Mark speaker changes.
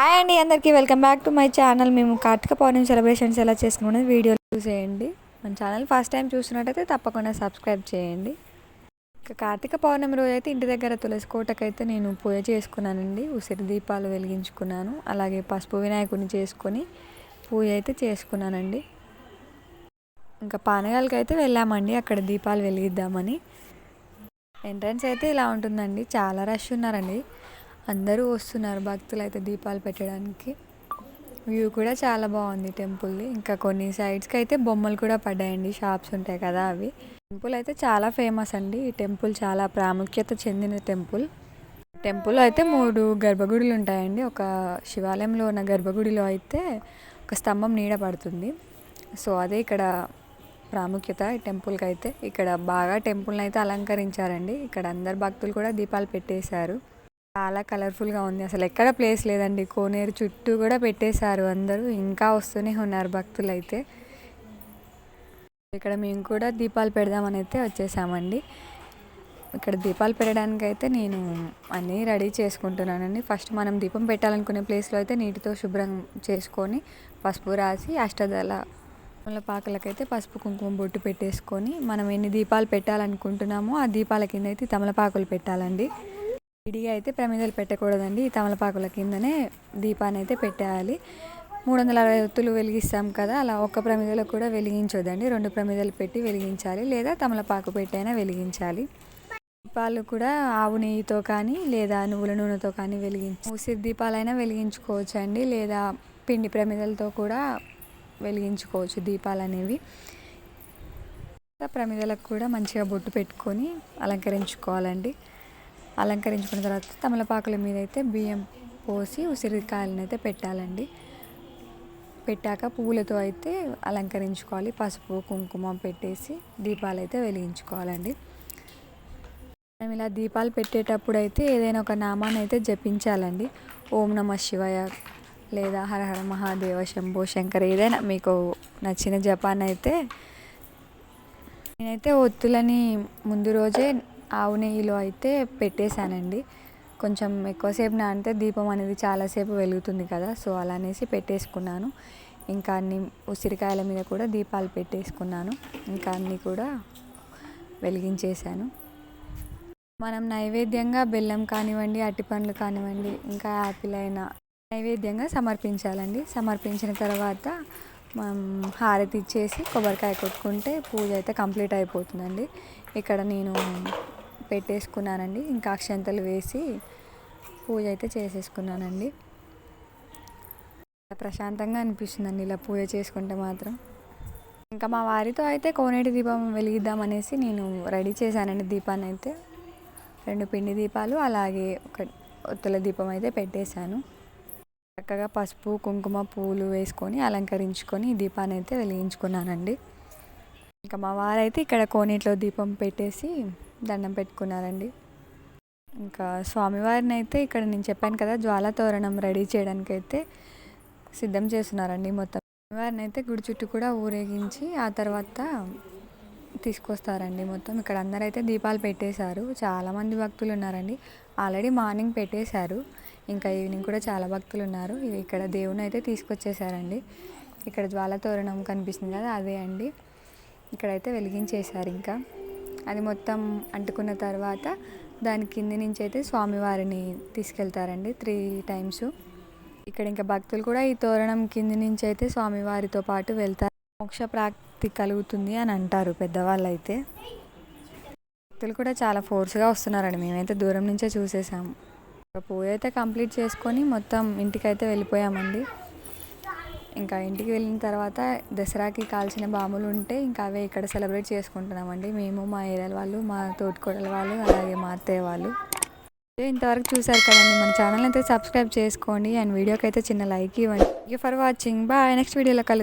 Speaker 1: Hi అండి అందరికీ welcome back to my channel. మేము కార్తీక పౌర్ణమి సెలబ్రేషన్స్ ఎలా చేసుకున్నది వీడియో చూసేయండి. మన ఛానల్ ఫస్ట్ టైం చూసినట్టయితే తప్పకుండా సబ్స్క్రైబ్ చేయండి. ఇక కార్తీక పౌర్ణమి రోజు అయితే ఇంటి దగ్గర తులసి కోటకైతే నేను పూజ చేసుకున్నానండి. ఉసిరి దీపాలు వెలిగించుకున్నాను. అలాగే పసుపు వినాయకుడిని చేసుకొని పూజ అయితే చేసుకున్నానండి. ఇంకా పానగాలకి అయితే వెళ్ళామండి. అక్కడ దీపాలు వెలిగిద్దామని. ఎంట్రన్స్ అయితే ఇలా ఉంటుందండి. చాలా రష్ ఉన్నారండి. అందరూ వస్తున్నారు భక్తులు అయితే దీపాలు పెట్టడానికి. వ్యూ కూడా చాలా బాగుంది టెంపుల్ది. ఇంకా కొన్ని సైడ్స్కి అయితే బొమ్మలు కూడా పడ్డాయండి. షాప్స్ ఉంటాయి కదా అవి. టెంపుల్ అయితే చాలా ఫేమస్ అండి. ఈ టెంపుల్ చాలా ప్రాముఖ్యత చెందిన టెంపుల్. టెంపుల్ అయితే మూడు గర్భగుడులు ఉంటాయండి. ఒక శివాలయంలో ఉన్న గర్భగుడిలో అయితే ఒక స్తంభం నీడ పడుతుంది. సో అదే ఇక్కడ ప్రాముఖ్యత ఈ టెంపుల్కి అయితే. ఇక్కడ బాగా టెంపుల్ని అయితే అలంకరించారండి. ఇక్కడ అందరు భక్తులు కూడా దీపాలు పెట్టేశారు. చాలా కలర్ఫుల్గా ఉంది. అసలు ఎక్కడ ప్లేస్ లేదండి. కోనేరు చుట్టూ కూడా పెట్టేశారు అందరూ. ఇంకా వస్తూనే ఉన్నారు భక్తులు అయితే ఇక్కడ మేము కూడా దీపాలు పెడదామని అయితే వచ్చేసామండి. ఇక్కడ దీపాలు పెట్టడానికి అయితే నేను అన్నీ రెడీ చేసుకుంటున్నానండి. ఫస్ట్ మనం దీపం పెట్టాలనుకునే ప్లేస్లో అయితే నీటితో శుభ్రం చేసుకొని పసుపు రాసి అష్టదళ తమలపాకులకైతే పసుపు కుంకుమ బొట్టు పెట్టేసుకొని మనం ఎన్ని దీపాలు పెట్టాలనుకుంటున్నామో ఆ దీపాల కింద అయితే తమలపాకులు పెట్టాలండి. విడిగా అయితే ప్రమిదలు పెట్టకూడదండి. ఈ తమలపాకుల కిందనే దీపాన్ని అయితే పెట్టేయాలి. మూడు వందల అరవై ఒత్తులు వెలిగిస్తాం కదా అలా ఒక్క ప్రమిదలో కూడా వెలిగించొద్దండి. రెండు ప్రమిదలు పెట్టి వెలిగించాలి లేదా తమలపాకు పెట్టైనా వెలిగించాలి. దీపాలు కూడా ఆవు నెయ్యితో కానీ లేదా నువ్వుల నూనెతో కానీ వెలిగించి ఉసిరి దీపాలైనా వెలిగించుకోవచ్చు అండి లేదా పిండి ప్రమిదలతో కూడా వెలిగించుకోవచ్చు దీపాలు అనేవి ప్రమిదలకు కూడా మంచిగా బొట్టు పెట్టుకొని అలంకరించుకోవాలండి. అలంకరించుకున్న తర్వాత తమలపాకుల మీద అయితే బియ్యం పోసి ఉసిరికాయలను అయితే పెట్టాలండి. పెట్టాక పువ్వులతో అయితే అలంకరించుకోవాలి. పసుపు కుంకుమ పెట్టేసి దీపాలు అయితే వెలిగించుకోవాలండి. మనం ఇలా దీపాలు పెట్టేటప్పుడు అయితే ఏదైనా ఒక నామాన్ని అయితే జపించాలండి. ఓం నమ శివయ లేదా హర హర మహాదేవ శంభో శంకర్ ఏదైనా మీకు నచ్చిన జపాన్ని అయితే నేనైతే ఒత్తులని ముందు రోజే ఆవు నెయ్యిలో అయితే పెట్టేశానండి. కొంచెం ఎక్కువసేపు నానితే దీపం అనేది చాలాసేపు వెలుగుతుంది కదా సో అలా అనేసి పెట్టేసుకున్నాను. ఇంకా అన్ని ఉసిరికాయల మీద కూడా దీపాలు పెట్టేసుకున్నాను. ఇంకా అన్నీ కూడా వెలిగించేశాను. మనం నైవేద్యంగా బెల్లం కానివ్వండి అరటిపండ్లు కానివ్వండి ఇంకా యాపిల్ అయినా నైవేద్యంగా సమర్పించాలండి. సమర్పించిన తర్వాత మనం హారతి ఇచ్చేసి కొబ్బరికాయ కొట్టుకుంటే పూజ అయితే కంప్లీట్ అయిపోతుందండి. ఇక్కడ నేను పెట్టేసుకున్నానండి. ఇంకా అక్షంతలు వేసి పూజ అయితే చేసేసుకున్నానండి. ప్రశాంతంగా అనిపిస్తుందండి ఇలా పూజ చేసుకుంటే మాత్రం. ఇంకా మా వారితో అయితే కోనేటి దీపం వెలిగిద్దాం అనేసి నేను రెడీ చేశానండి దీపాన్ని అయితే. రెండు పిండి దీపాలు అలాగే ఒక ఒత్తుల దీపం అయితే పెట్టేశాను. చక్కగా పసుపు కుంకుమ పూలు వేసుకొని అలంకరించుకొని దీపాన్ని అయితే వెలిగించుకున్నానండి. ఇంకా మా వారైతే ఇక్కడ కోనేటిలో దీపం పెట్టేసి దండం పెట్టుకున్నారండి. ఇంకా స్వామివారిని అయితే ఇక్కడ నేను చెప్పాను కదా జ్వాల తోరణం రెడీ చేయడానికి అయితే సిద్ధం చేస్తున్నారండి మొత్తం. స్వామివారిని అయితే గుడి చుట్టూ కూడా ఊరేగించి ఆ తర్వాత తీసుకొస్తారండి మొత్తం. ఇక్కడ అందరైతే దీపాలు పెట్టేశారు. చాలామంది భక్తులు ఉన్నారండి. ఆల్రెడీ మార్నింగ్ పెట్టేశారు. ఇంకా ఈవినింగ్ కూడా చాలా భక్తులు ఉన్నారు. ఇక్కడ దేవుని అయితే తీసుకొచ్చేసారండి ఇక్కడ జ్వాల తోరణం కనిపిస్తుంది కదా అదే అండి. ఇక్కడైతే వెలిగించేశారు ఇంకా. అది మొత్తం అంటుకున్న తర్వాత దాని కింది నుంచి అయితే స్వామివారిని తీసుకెళ్తారండి త్రీ టైమ్స్. ఇక్కడ ఇంకా భక్తులు కూడా ఈ తోరణం కింది నుంచి అయితే స్వామివారితో పాటు వెళ్తారు. మోక్ష ప్రాప్తి కలుగుతుంది అని అంటారు పెద్దవాళ్ళు అయితే భక్తులు కూడా చాలా ఫోర్స్గా వస్తున్నారండి. మేమైతే దూరం నుంచే చూసేసాము. పూజ అయితే కంప్లీట్ చేసుకొని మొత్తం ఇంటికైతే వెళ్ళిపోయామండి. ఇంకా ఇంటికి వెళ్ళిన తర్వాత దసరాకి కాల్చిన బాంబులు ఉంటే ఇంకా అవే ఇక్కడ సెలబ్రేట్ చేసుకుంటున్నామండి. మేము మా ఏరియాల వాళ్ళు మా తోటికోడల వాళ్ళు అలాగే మా అత్తయ్య వాళ్ళు. ఇంతవరకు చూసారు కదండి మన ఛానల్ అయితే సబ్స్క్రైబ్ చేసుకోండి. అండ్ వీడియోకి అయితే చిన్న లైక్ ఇవ్వండి. ఫర్ వాచింగ్ బాయ్ నెక్స్ట్ వీడియోలో కలు